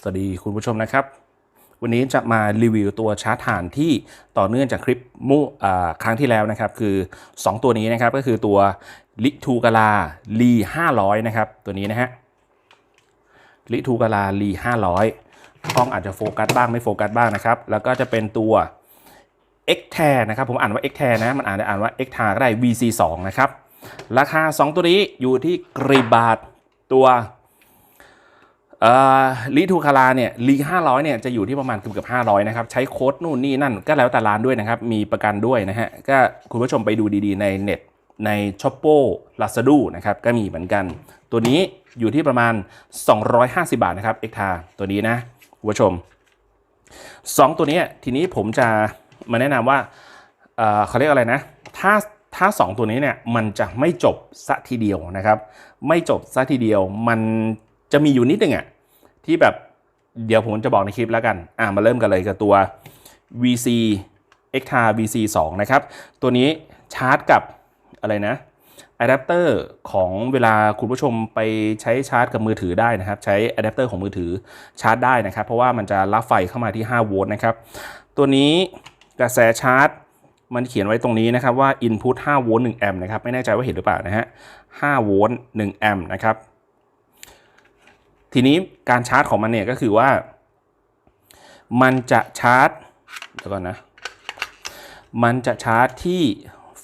สวัสดีคุณผู้ชมนะครับ วันนี้จะมารีวิวตัวชาร์จฐานที่ต่อเนื่องจากคลิปมุอ่ครั้งที่แล้วนะครับ คือ 2 ตัวนี้นะครับก็คือตัวลิทูกาลาลี500 นะครับ ตัวนี้นะฮะลิทูกาลาลี500กล้องอาจจะโฟกัสบ้างไม่โฟกัสบ้างนะครับ แล้วก็จะเป็นตัว x t a r นะครับผมอ่านว่า x t a r นะมันอ่านได้อ่านว่า x t a ก็ได้ VC2 นะครับ ราคา 2 ตัวนี้อยู่ที่กรีบาทตัว ลีทูคาราเนี่ยลี500เนี่ยจะอยู่ที่ประมาณเกือบเกือบ500นะครับ ใช้โค้ดนู่นนี่นั่นก็แล้วแต่ร้านด้วยนะครับ มีประกันด้วยนะฮะ ก็คุณผู้ชมไปดูดีๆในเน็ตใน s h o p ป l a z a d o นะครับ ก็มีเหมือนกัน ตัวนี้อยู่ที่ประมาณ 250 บาทนะครับ x t a r ตัวนี้นะคุณผู้ชม 2 ตัวนี้ทีนี้ผมจะมาแนะนำว่าเอ่อเขาเรียกอะไรนะ ถ้าถ้า 2 ตัวนี้เนี่ยมันจะไม่จบซะทีเดียวนะครับ ไม่จบซะทีเดียวมัน จะมีอยู่นิดนึงอะที่แบบเดี๋ยวผมจะบอกในคลิปแล้วกัน อะมาเริ่มกันเลยกับตัว VC x t a r VC 2นะครับ ตัวนี้ชาร์จกับอะไรนะอะแดปเตอร์ของเวลาคุณผู้ชมไปใช้ชาร์จกับมือถือได้นะครับ ใช้อะแดปเตอร์ของมือถือชาร์จได้นะครับ เพราะว่ามันจะรับไฟเข้ามาที่ 5 โวลต์นะครับ ตัวนี้กระแสชาร์จ มันเขียนไว้ตรงนี้นะครับว่า input 5 โวลต์1แอมป์นะครับ ไม่แน่ใจว่าเห็นหรือเปล่านะฮะ5โวลต์1แอมป์นะครับ ทีนี้การชาร์จของมันเนี่ยก็คือว่า มันจะชาร์จเดี๋ยวก่อนนะ มันจะชาร์จที่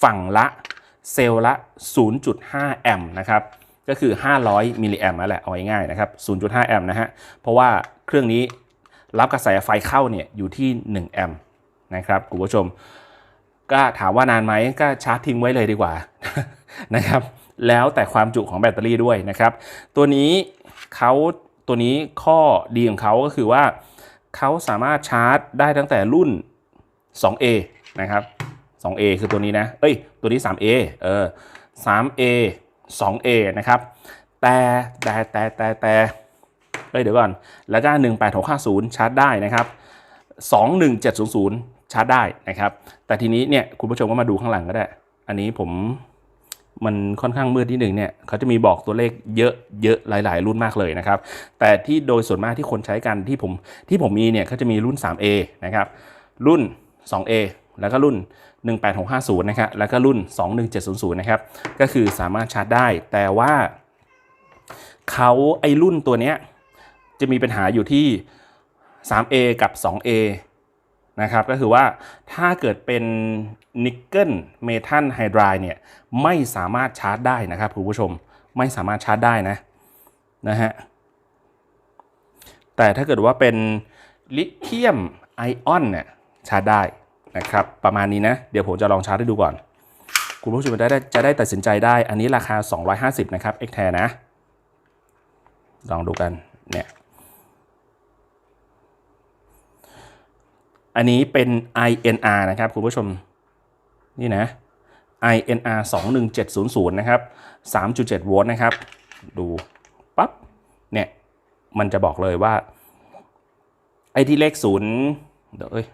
ฝั่งละเซลล์ละ 0.5 แอมป์นะครับ ก็คือ 500 มิลลิแอมป์นั่นแหละ เอาง่ายๆนะครับ 0.5 แอมป์นะฮะ เพราะว่าเครื่องนี้รับกระแสไฟเข้าเนี่ยอยู่ที่ 1 แอมป์นะครับคุณผู้ชม ก็ถามว่านานไหมก็ชาร์จทิ้งไว้เลยดีกว่านะครับ แล้วแต่ความจุของแบตเตอรี่ด้วยนะครับ ตัวนี้ เขาตัวนี้ข้อดีของเขาก็คือว่าเขาสามารถชาร์จได้ตั้งแต่รุ่น 2A นะครับ 2A คือตัวนี้นะ เอ้ย ตัวนี้ 3A เออ 3A 2A นะครับ แต่แต่แต่แต่แต่เอ้ย เดี๋ยวก่อน แล้วก็ 18650 ชาร์จได้นะครับ 21700 ชาร์จได้นะครับ แต่ทีนี้เนี่ยคุณผู้ชมก็มาดูข้างหลังก็ได้ อันนี้ผม มันค่อนข้างมืดที่หนึ่งเนี่ยเขาจะมีบอกตัวเลขเยอะเยอะหลาย ๆ รุ่นมากเลยนะครับ แต่ที่โดยส่วนมากที่คนใช้กันที่ผมที่ผมมีเนี่ยเขาจะมีรุ่น 3A นะครับ รุ่น 2A แล้วก็รุ่น 18650 นะครับ แล้วก็รุ่น 21700 นะครับ ก็คือสามารถชาร์จได้ แต่ว่าเขาไอรุ่นตัวเนี้ยจะมีปัญหาอยู่ที่ 3A กับ 2A นะครับก็คือว่าถ้าเกิดเป็นนิกเกิลเมทัลไฮดรายเนี่ยไม่สามารถชาร์จได้นะครับคุณผู้ชมไม่สามารถชาร์จได้นะนะฮะแต่ถ้าเกิดว่าเป็นลิเธียมไอออนเนี่ยชาร์จได้นะครับประมาณนี้นะ เดี๋ยวผมจะลองชาร์จให้ดูก่อน คุณผู้ชมจะได้จะได้ตัดสินใจได้อันนี้ราคา 250 นะครับ x t a r นะ ลองดูกันเนี่ย อันนี้เป็น INR นะครับคุณผู้ชม นี่นะ INR 21700 นะครับ 3.7 โวลต์นะครับ ดูปั๊บ เนี่ย มันจะบอกเลยว่า ไอ้ที่เลขศูนย์เดี๋ยวเอ้ย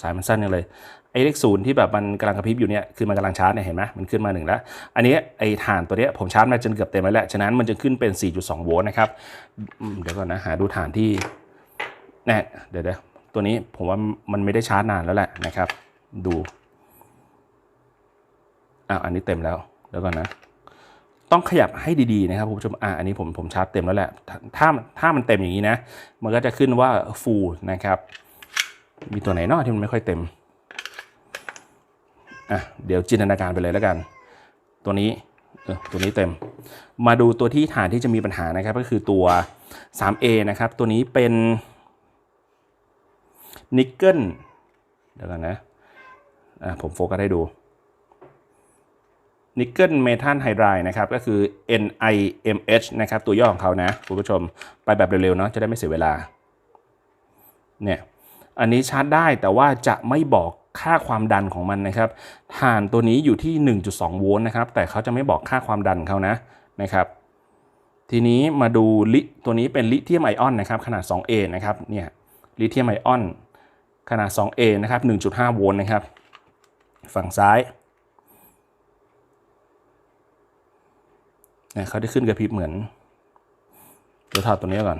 สายมันสั้นยังเลย ไอ้เลขศูนย์ที่แบบมันกำลังกระพริบอยู่เนี่ย คือมันกำลังชาร์จเนี่ย เห็นไหมมันขึ้นมาหนึ่งแล้ว อันนี้ไอ้ฐานตัวเนี้ยผมชาร์จมาจนเกือบเต็มแล้วแหละ ฉะนั้นมันจะขึ้นเป็น 4.2 โวลต์นะครับ เดี๋ยวก่อนนะ หาดูฐานที่แน่เดี๋ยวเดี๋ยว ตัวนี้ผมว่ามันไม่ได้ชาร์จนานแล้วแหละนะครับ ดูอะอันนี้เต็มแล้วเดี๋ยวก่อนนะ ต้องขยับให้ดีๆนะครับคุณผู้ชมอะอันนี้ผมผมชาร์จเต็มแล้วแหละถ้าถ้าถ้ามันเต็มอย่างนี้นะ มันก็จะขึ้นว่า full นะครับ มีตัวไหนเนอกที่มันไม่ค่อยเต็มอะเดี๋ยวจินตนาการไปเลยแล้วกัน ตัวนี้เออตัวนี้เต็ม มาดูตัวที่ฐานที่จะมีปัญหานะครับ ก็คือตัว 3A นะครับ ตัวนี้เป็น นิกเกิลเดี๋ยวกันนะอะผมโฟกัสให้ดูนิกเกิลเมทัลไฮไดรายนะครับก็คือ NIMH นะครับตัวย่อของเขานะคุณผู้ชมไปแบบเร็วๆเนาะจะได้ไม่เสียเวลาเนี่ยอันนี้ชาร์จได้แต่ว่าจะไม่บอกค่าความดันของมันนะครับฐานตัวนี้อยู่ที่ 1.2 โวลต์นะครับแต่เขาจะไม่บอกค่าความดันเขานะนะครับทีนี้มาดูลิตัวนี้เป็นลิเธียมไอออนนะครับขนาด 2A นะครับเนี่ยลิเธียมไอออน ขนาด 2A นะครับ 1.5 โวลต์นะครับ ฝั่งซ้ายเนี่ยเขาได้ขึ้นกระพริบเหมือน เดี๋ยวถอดตัวนี้ก่อน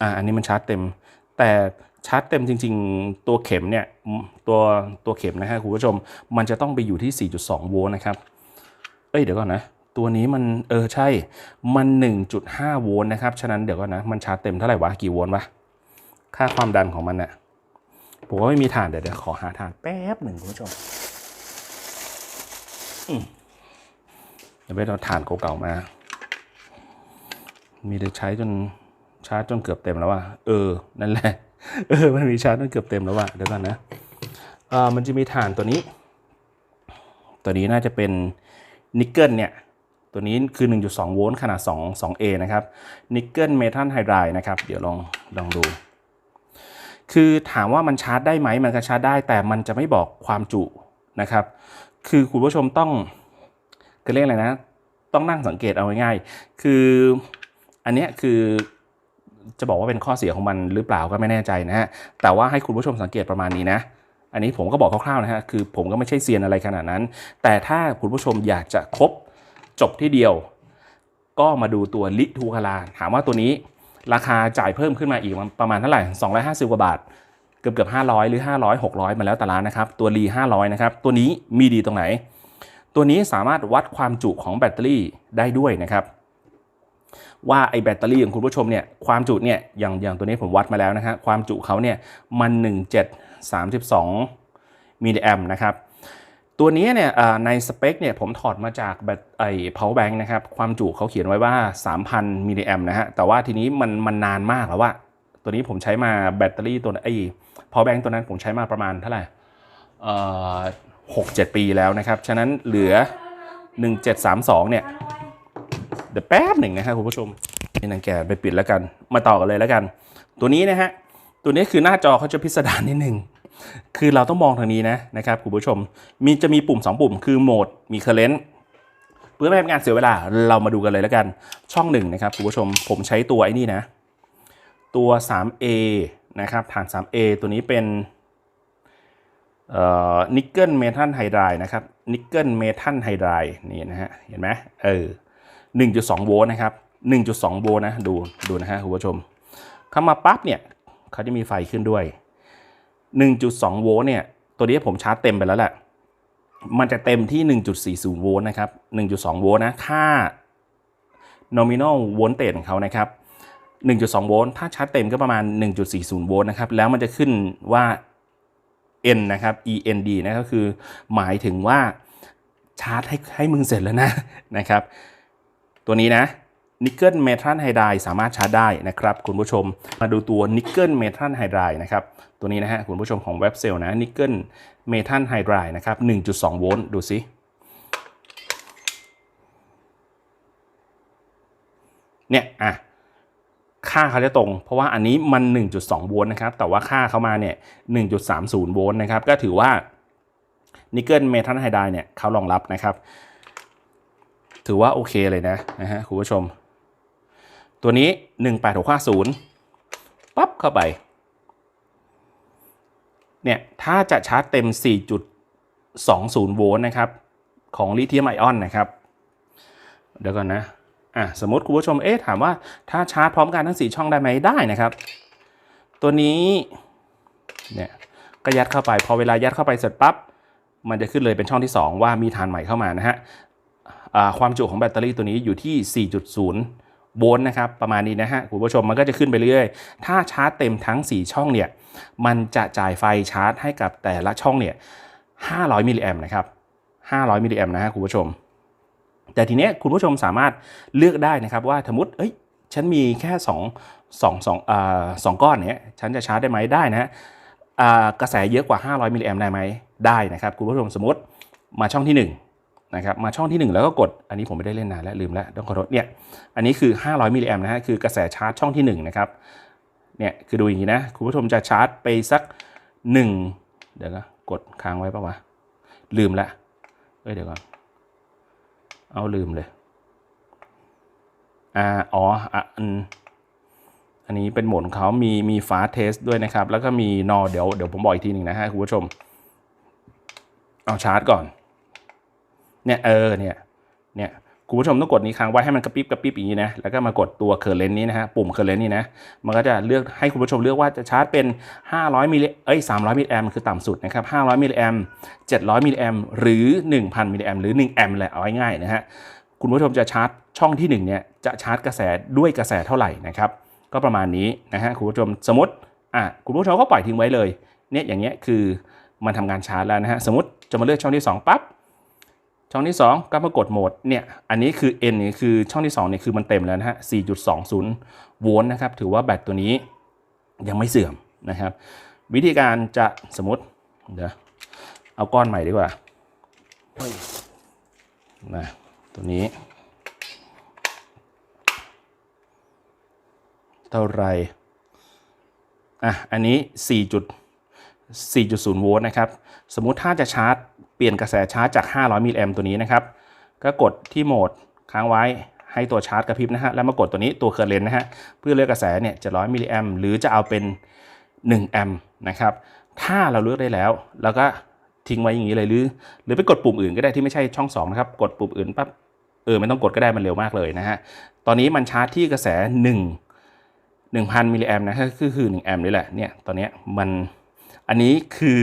อ่า อันนี้มันชาร์จเต็ม แต่ชาร์จเต็มจริง ๆ ตัวเข็มเนี่ย ตัวตัวเข็มนะฮะคุณผู้ชม มันจะต้องไปอยู่ที่ 4.2 โวลต์นะครับ เอ้ย เดี๋ยวก่อนนะ ตัวนี้มัน เออ ใช่ มัน 1.5 โวลต์นะครับ ฉะนั้นเดี๋ยวก่อนนะ มันชาร์จเต็มเท่าไหร่วะ กี่โวลต์วะ ค่าความดันของมันน่ะผมว่าไม่มีฐานเดี๋ยวเดี๋ยวขอหาฐานแป๊บหนึ่งคุณผู้ชมเดี๋ยวไปเอาฐานเก่าๆมา มีแต่ใช้จนชาร์จจนเกือบเต็มแล้วว่ะเออ นั่นแหละ เออ มันมีชาร์จจนเกือบเต็มแล้วว่ะเดี๋ยวก่อนนะเอ่ามันจะมีฐานตัวนี้ ตัวนี้น่าจะเป็นนิกเกิลเนี่ย ตัวนี้คือ 1.2 โวลต์ขนาด 2 2A นะครับ นิกเกิลเมทัลไฮไดรด์นะครับ เดี๋ยวลองลองดู คือถามว่ามันชาร์จได้ไหมมันก็ชาร์จได้ แต่มันจะไม่บอกความจุนะครับ คือคุณผู้ชมต้องคือเรียกอะไรนะ ต้องนั่งสังเกตเอาง่ายๆคืออันเนี้ยคือจะบอกว่าเป็นข้อเสียของมันหรือเปล่าก็ไม่แน่ใจนะฮะ แต่ว่าให้คุณผู้ชมสังเกตประมาณนี้นะ อันนี้ผมก็บอกคร่าวๆนะฮะ คือผมก็ไม่ใช่เซียนอะไรขนาดนั้น แต่ถ้าคุณผู้ชมอยากจะครบจบที่เดียว ก็มาดูตัวลิทูคาราถามว่าตัวนี้ ราคาจ่ายเพิ่มขึ้นมาอีกประมาณเท่าไหร่ 250 กว่าบาท เกือบเกือบ500 หรือ 500 600 มาแล้วแต่ร้านนะครับ ตัวรี500 นะครับ ตัวนี้มีดีตรงไหน ตัวนี้สามารถวัดความจุของแบตเตอรี่ได้ด้วยนะครับ ว่าไอแบตเตอรี่ของคุณผู้ชมเนี่ย ความจุเนี่ย อย่างอย่างตัวนี้ผมวัดมาแล้วนะฮะ ความจุเขาเนี่ย มัน 1732มิลลิแอมนะครับ ตัวนี้เนี่ยในสเปคเนี่ยผมถอดมาจากแบตไอ้ power bank นะครับ ความจุเขาเขียนไว้ว่า 3,000 มิลลิแอมนะฮะ แต่ว่าทีนี้มันมันนานมากแล้วว่า ตัวนี้ผมใช้มาแบตเตอรี่ตัวไอ้ power bank ตัวนั้นผมใช้มาประมาณเท่าไหร่เอ่อหกเจ็ดปีแล้วนะครับ ฉะนั้นเหลือ 1732 เนี่ย เดี๋ยวแป๊บหนึ่งนะครับคุณผู้ชมนี่นางแกไปปิดแล้วกัน มาต่อกันเลยแล้วกัน ตัวนี้นะฮะ ตัวนี้คือหน้าจอเขาจะพิสดารนิดหนึ่ง คือเราต้องมองทางนี้นะนะครับคุณผู้ชม มีจะมีปุ่ม 2 ปุ่ม คือโหมดมีเคอร์เรนต์เพื่อไม่ให้เป็นเสียเวลาเรามาดูกันเลยแล้วกันช่องหนึ่งนะครับคุณผู้ชมผมใช้ตัวไอ้นี่นะ ตัว 3A นะครับฐาน 3A ตัวนี้เป็นนิกเกิลเมทัลไฮไดร์นะครับนิกเกิลเมทัลไฮไดร์นี่นะฮะเห็นไหมเออ1.2 โวลต์นะครับ 1.2 โวลต์นะดูดูนะฮะคุณผู้ชมเข้ามาปั๊บเนี่ยเขาจะมีไฟขึ้นด้วย 1.2 โวลต์เนี่ย ตัวนี้ผมชาร์จเต็มไปแล้วแหละ มันจะเต็มที่ 1.40 โวลต์นะครับ 1.2 โวลต์นะ ค่า nominal voltage ของเขานะครับ 1.2 โวลต์ ถ้าชาร์จเต็มก็ประมาณ 1.40 โวลต์นะครับ แล้วมันจะขึ้นว่า N นะครับ END นะก็คือ หมายถึงว่าชาร์จให้ให้มึงเสร็จแล้วนะนะครับ ตัวนี้นะ นิกเกิลเมทัลไฮไดรสามารถชาร์จได้นะครับคุณผู้ชมมาดูตัวนิกเกิลเมทัลไฮไดรนะครับตัวนี้นะฮะคุณผู้ชมของเว็บเซลนะนิกเกิลเมทัลไฮไดรนะครับ 1.2 โวลต์ดูสิเนี่ยอะค่าเขาจะตรง เพราะว่าอันนี้มัน 1.2 โวลต์นะครับ แต่ว่าค่าเขามาเนี่ย 1.30 โวลต์นะครับ ก็ถือว่านิกเกิลเมทัลไฮไดรเนี่ยเขารองรับนะครับ ถือว่าโอเคเลยนะนะฮะคุณผู้ชม ตัวนี้ 18650 ปั๊บเข้าไป เนี่ย ถ้าจะชาร์จเต็ม 4.20 โวลต์นะครับ ของลิเธียมไอออนนะครับ เดี๋ยวก่อนนะ อะ สมมติคุณผู้ชม เอ๊ะ ถามว่าถ้าชาร์จพร้อมกันทั้ง 4 ช่องได้ไหมได้นะครับ ตัวนี้ เนี่ย ก็ยัดเข้าไป พอเวลายัดเข้าไปเสร็จปั๊บ มันจะขึ้นเลยเป็นช่องที่ 2 ว่ามีฐานใหม่เข้ามานะฮะความจุของแบตเตอรี่ตัวนี้อยู่ที่ 4.0 โวลต์นะครับประมาณนี้นะฮะคุณผู้ชมมันก็จะขึ้นไปเรื่อยๆ ถ้าชาร์จเต็มทั้ง 4 ช่องเนี่ยมันจะจ่ายไฟชาร์จให้กับแต่ละช่องเนี่ย500มิลลิแอมนะครับ500มิลลิแอมนะฮะคุณผู้ชม แต่ทีเนี้ยคุณผู้ชมสามารถเลือกได้นะครับว่าสมมติเอ้ยฉันมีแค่2 2 2อ่าสองก้อนเนี้ยฉันจะชาร์จได้ไหมได้นะฮะอ่ากระแสเยอะกว่า 500มิลลิแอมได้ไหมได้นะครับคุณผู้ชมสมมติมาช่องที่ 1 นะครับมาช่องที่ 1 แล้วก็กดอันนี้ผมไม่ได้เล่นนานแล้วลืมแล้วต้องขอโทษเนี่ยอันนี้คือ 500มิลลิแอมนะฮะคือกระแสชาร์จช่องที่ 1 นะครับเนี่ยคือดูอย่างนี้นะคุณผู้ชมจะชาร์จไปสัก 1 เดี๋ยวนะกดค้างไว้ปะวะลืมละเอ้ยเดี๋ยวก่อนเอาลืมเลยอ่าอ๋ออะอันอันนี้เป็นโหมดของเขามีมีฟาสเทสด้วยนะครับ แล้วก็มีนอเดี๋ยวเดี๋ยวผมบอกอีกทีหนึ่งนะฮะคุณผู้ชม เอาชาร์จก่อน เนี่ยเออเนี่ยเนี่ยคุณผู้ชมต้องกดนี้ค้างไว้ให้มันกระพริบกระพริบอย่างนี้นะ แล้วก็มากดตัวเคอร์เรนต์นี้นะฮะ ปุ่มเคอร์เรนต์นี้นะ มันก็จะเลือกให้คุณผู้ชมเลือกว่าจะชาร์จเป็น 500 มิลลิเอ้ย 300 มิลลิแอมคือต่ำสุดนะครับ 500 มิลลิแอม700 มิลลิแอมหรือ 1,000 มิลลิแอมหรือ 1 แอมป์แหละเอาง่ายๆนะฮะ คุณผู้ชมจะชาร์จช่องที่ 1 เนี่ย จะชาร์จกระแสด้วยกระแสเท่าไหร่นะครับ ก็ประมาณนี้นะฮะ คุณผู้ชม สมมติ อะ คุณผู้ชมก็ปล่อยทิ้งไว้เลย เนี่ย อย่างเงี้ย คือมันทำงานชาร์จแล้วนะฮะ สมมติจะมาเลือกช่องที่ 2ปั๊บ ช่องที่ 2 ก็มากดโหมดเนี่ยอันนี้คือ N นี่คือช่องที่2เนี่ยคือมันเต็มแล้วนะฮะ 4.20 โวลต์นะครับ ถือว่าแบตตัวนี้ยังไม่เสื่อมนะครับ วิธีการจะสมมติเดี๋ยวเอาก้อนใหม่ดีกว่านะตัวนี้ เท่าไรอะอันนี้ 4 4.0 โวลต์นะครับ สมมุติถ้าจะชาร์จ เปลี่ยนกระแสชาร์จจาก 500มิลลิแอมตัวนี้นะครับ ก็กดที่โหมดค้างไว้ให้ตัวชาร์จกระพริบนะฮะ แล้วมากดตัวนี้ตัวเคอร์เรนต์นะฮะ เพื่อเลือกกระแสเนี่ย700มิลลิแอมหรือจะเอาเป็น1แอมนะครับ ถ้าเราเลือกได้แล้วแล้วก็ทิ้งไว้อย่างนี้เลยหรือ หรือไปกดปุ่มอื่นก็ได้ที่ไม่ใช่ช่อง2นะครับ กดปุ่มอื่นปั๊บ เออไม่ต้องกดก็ได้มันเร็วมากเลยนะฮะ ตอนนี้มันชาร์จที่กระแส 1 1,000มิลลิแอมนะก็คือคือ1แอมนี่แหละ เนี่ย ตอนนี้มัน อันนี้คือ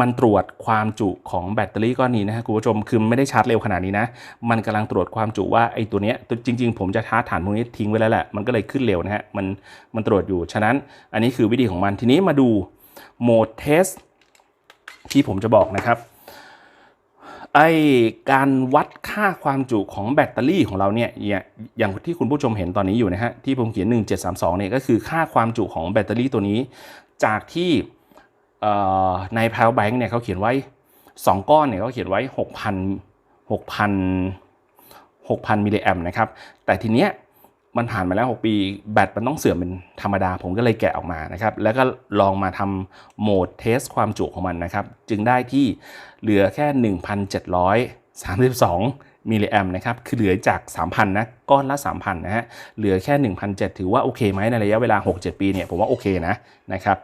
มันตรวจความจุของแบตเตอรี่ก้อนนี้นะฮะคุณผู้ชมคือไม่ได้ชาร์จเร็วขนาดนี้นะ มันกำลังตรวจความจุว่าไอ้ตัวเนี้ยจริง ๆ ผมจะชาร์จฐานพวกนี้ทิ้งไว้แล้วแหละมันก็เลยขึ้นเร็วนะฮะมันมันตรวจอยู่ฉะนั้นอันนี้คือวิธีของมันทีนี้มาดูโหมดเทสที่ผมจะบอกนะครับไอการวัดค่าความจุของแบตเตอรี่ของเราเนี่ยอย่างอย่างที่คุณผู้ชมเห็นตอนนี้อยู่นะฮะที่ผมเขียน 1732เนี่ยก็คือค่าความจุของแบตเตอรี่ตัวนี้ จากที่ ใน power bank เนี่ยเขาเขียนไว้ 2 ก้อนเนี่ยเขาเขียนไว้ 6,000 6,000 6,000มิลลิแอมนะครับ แต่ทีเนี้ยมันผ่านมาแล้ว 6 ปี แบตมันต้องเสื่อมเป็นธรรมดา ผมก็เลยแกะออกมานะครับ แล้วก็ลองมาทำโหมดเทสความจุของมันนะครับ จึงได้ที่เหลือแค่ 32 มิลลิแอมนะครับ คือเหลือจาก 3,000 นะ ก้อนละ 3,000 นะฮะ เหลือแค่ 1,700 ถือว่าโอเคไหมในระยะเวลา 6-7 ปีเนี่ย ผมว่าโอเคนะ นะครับ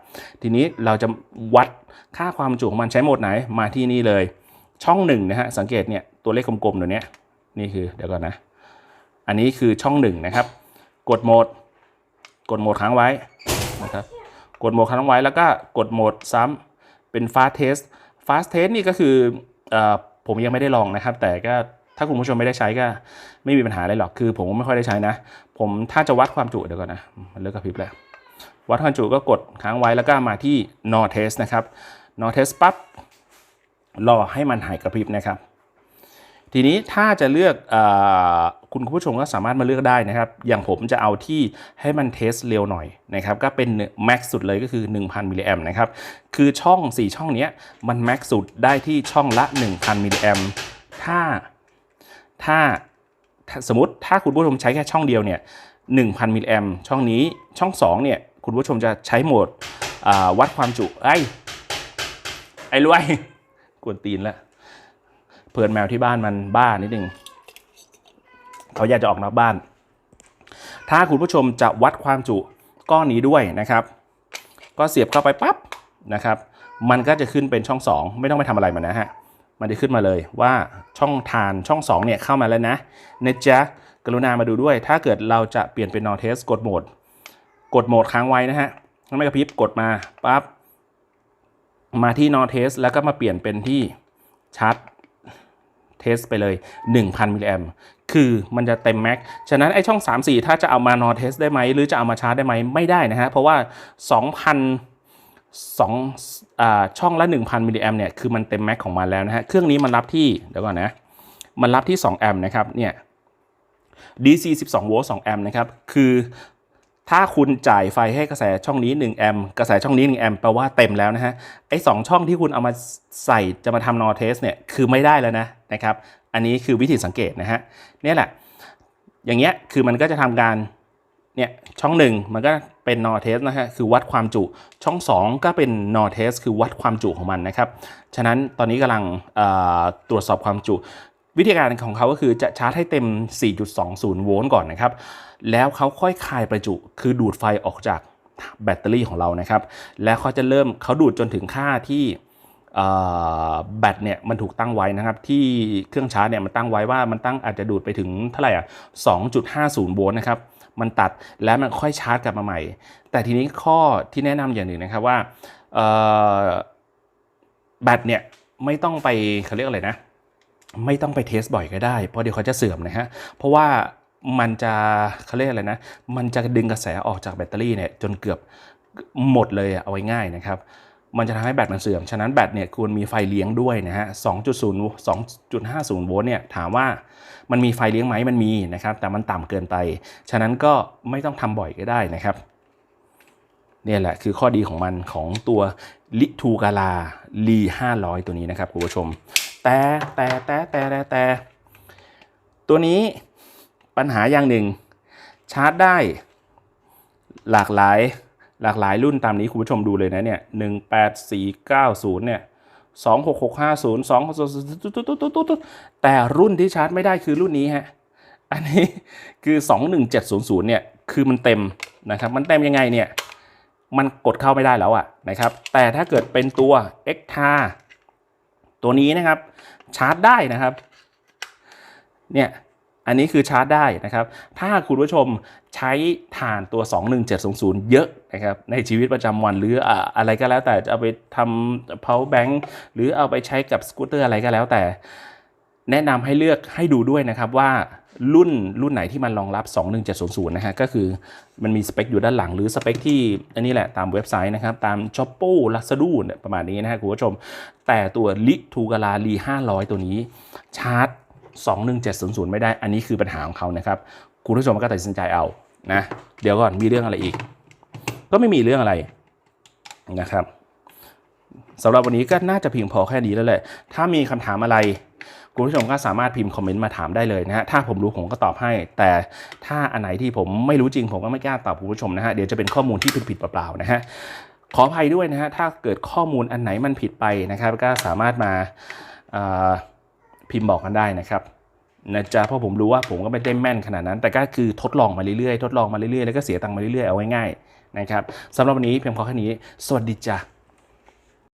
ทีนี้เราจะวัดค่าความจุของมันใช้โหมดไหน มาที่นี่เลย ช่องหนึ่งนะฮะ สังเกตเนี่ย ตัวเลขกลมๆตัวเนี้ย นี่คือ เดี๋ยวก่อนนะ อันนี้คือช่องหนึ่งนะครับ กดโหมด กดโหมดค้างไว้นะครับ กดโหมดค้างไว้แล้วก็กดโหมดซ้ำเป็น fast test fast test นี่ก็คืออ ผมยังไม่ได้ลองนะครับ แต่ก็ถ้าคุณผู้ชมไม่ได้ใช้ก็ไม่มีปัญหาอะไรหรอกคือ ผมไม่ค่อยได้ใช้นะ ผมถ้าจะวัดความจุเดี๋ยวก่อนนะมันเลิกกระพริบแล้ววัดความจุก็กดค้างไว้แล้วก็มาที่ no test นะครับ no test ปั๊บรอให้มันหายกระพริบนะครับ ทีนี้ถ้าจะเลือกอ คุณผู้ชมก็สามารถมาเลือกได้นะครับ อย่างผมจะเอาที่ให้มันเทสเร็วหน่อยนะครับ ก็เป็นแม็กสุดเลยก็คือ 1,000มิลลิแอมนะครับ คือช่อง 4 ช่องนี้มันแม็กสุดได้ที่ช่องละ 1,000มิลลิแอมถ้าถ้าถ้าสมมติถ้าคุณผู้ชมใช้แค่ช่องเดียวเนี่ย1,000มิลลิแอมช่องนี้ช่อง2เนี่ยคุณผู้ชมจะใช้โหมดวัดความจุไอ้ไอ้รวยกวนตีนแล้วเพื่อนแมวที่บ้านมันบ้านิดนึง เขาอยากจะออกนอกบ้าน ถ้าคุณผู้ชมจะวัดความจุก้อนนี้ด้วยนะครับ ก็เสียบเข้าไปปั๊บนะครับ มันก็จะขึ้นเป็นช่อง 2 ไม่ต้องไปทำอะไรมันนะฮะมันจะขึ้นมาเลยว่าช่องทานช่อง2เนี่ยเข้ามาแล้วนะนะจ๊ะกรุณามาดูด้วย ถ้าเกิดเราจะเปลี่ยนเป็น non test กดโหมด กดโหมดค้างไว้นะฮะถ้าไม่กระพริบกดมาปั๊บมาที่ non test แล้วก็มาเปลี่ยนเป็นที่ชาร์จเทสไปเลย 1,000มิลลิแอม คือมันจะเต็มแม็กฉะนั้นไอช่อง 3 4 ถ้าจะเอามานอเทสได้ไหม หรือจะเอามาชาร์จได้ไหมไม่ได้นะฮะ เพราะว่า 2,000 2อ่าช่องละ 1,000 มิลลิแอมเนี่ยคือมันเต็มแม็กของมันแล้วนะฮะ เครื่องนี้มันรับที่ เดี๋ยวก่อนนะ มันรับที่ 2 แอมป์นะครับ เนี่ย DC 12 โวลต์ 2 แอมป์นะครับ คือถ้าคุณจ่ายไฟให้กระแสช่องนี้ 1 แอมป์กระแสช่องนี้ 1 แอมป์แปลว่าเต็มแล้วนะฮะไอ้สช่องที่คุณเอามาใส่จะมาทำนอเทสเนี่ยคือไม่ได้แล้วนะนะครับ อันนี้คือวิธีสังเกตนะฮะเนี่ยแหละ อย่างเงี้ยคือมันก็จะทำการเนี่ยช่องหนึ่งมันก็เป็นนอเทสนะฮะคือวัดความจุช่อง 2 ก็เป็นนอเทสคือวัดความจุของมันนะครับฉะนั้นตอนนี้กำลังตรวจสอบความจุ วิธีการของเขาก็คือจะชาร์จให้เต็ม 4.20 โวลต์ก่อนนะครับ แล้วเขาค่อยคายประจุคือดูดไฟออกจากแบตเตอรี่ของเรานะครับ แล้วเขาจะเริ่มเขาดูดจนถึงค่าที่ แบตเนี่ยมันถูกตั้งไว้นะครับ ที่เครื่องชาร์จเนี่ยมันตั้งไว้ว่ามันตั้งอาจจะดูดไปถึงเท่าไหร่อะ2.50 โวลต์นะครับมันตัดแล้วมันค่อยชาร์จกลับมาใหม่ แต่ทีนี้ข้อที่แนะนำอย่างหนึ่งนะครับว่าแบตเนี่ยไม่ต้องไปเขาเรียกอะไรนะ ไม่ต้องไปเทสบ่อยก็ได้ เพราะเดี๋ยวเขาจะเสื่อมนะฮะเพราะว่ามันจะเขาเรียกอะไรนะ มันจะดึงกระแสออกจากแบตเตอรี่เนี่ยจนเกือบหมดเลยเอาไว้ง่ายนะครับ มันจะทำให้แบตมันเสื่อม ฉะนั้นแบตเนี่ยควรมีไฟเลี้ยงด้วยนะฮะ 2.0 2.50 โวลต์เนี่ยถามว่ามันมีไฟเลี้ยงไหมมันมีนะครับ แต่มันต่ำเกินไป ฉะนั้นก็ไม่ต้องทำบ่อยก็ได้นะครับเนี่ยแหละคือข้อดีของมันของตัวลิทูกาลาลี500 ตัวนี้นะครับคุณผู้ชม แต่แต่แต่แต่แต่แต่ตัวนี้ปัญหาอย่างหนึ่งชาร์จได้หลากหลาย หลากหลายรุ่นตามนี้คุณผู้ชมดูเลยนะเนี่ยหนึ่งแปดสี่เก้าศูนย์เนี่ยสองหกหกห้าศูนย์สองแต่รุ่นที่ชาร์จไม่ได้คือรุ่นนี้ฮะ อันนี้คือ21700เนี่ยคือมันเต็มนะครับ มันเต็มยังไงเนี่ย มันกดเข้าไม่ได้แล้วอะนะครับ แต่ถ้าเกิดเป็นตัว x t a ตัวนี้นะครับชาร์จได้นะครับ เนี่ย อันนี้คือชาร์จได้นะครับ ถ้าคุณผู้ชมใช้ฐานตัว 21700 เยอะนะครับในชีวิตประจำวันหรืออะไรก็แล้วแต่จะเอาไปทำ power bank หรือเอาไปใช้กับสกูตเตอร์อะไรก็แล้วแต่ แนะนำให้เลือกให้ดูด้วยนะครับว่ารุ่นรุ่นไหนที่มันรองรับ 21700 นะฮะก็คือมันมีสเปคอยู่ด้านหลังหรือสเปคที่อันนี้แหละตามเว็บไซต์นะครับ ตาม s h o p ป l a z a d o เนี่ยประมาณนี้นะฮะคุณผู้ชม แต่ตัวลิทูกาลาลี500 ตัวนี้ชาร์จ 21700 ไม่ได้ อันนี้คือปัญหาของเขานะครับ คุณผู้ชมก็ตัดสินใจเอานะ เดี๋ยวก่อนมีเรื่องอะไรอีก ก็ไม่มีเรื่องอะไรนะครับสำหรับวันนี้ก็น่าจะเพียงพอแค่นี้แล้วแหละ ถ้ามีคำถามอะไรคุณผู้ชมก็สามารถพิมพ์คอมเมนต์มาถามได้เลยนะฮะ ถ้าผมรู้ผมก็ตอบให้ แต่ถ้าอันไหนที่ผมไม่รู้จริงผมก็ไม่กล้าตอบคุณผู้ชมนะฮะ เดี๋ยวจะเป็นข้อมูลที่ผิดๆเปล่าๆนะฮะ ขออภัยด้วยนะฮะ ถ้าเกิดข้อมูลอันไหนมันผิดไปนะครับ ก็สามารถมาพิมพ์บอกกันได้นะครับ นะจ๊ะเพราะผมรู้ว่าผมก็ไม่ได้แม่นขนาดนั้น แต่ก็คือทดลองมาเรื่อยๆ ทดลองมาเรื่อยๆ แล้วก็เสียตังค์มาเรื่อยๆ เอาง่ายๆนะครับสำหรับวันนี้เพียงพอแค่นี้ สวัสดีจ้ะ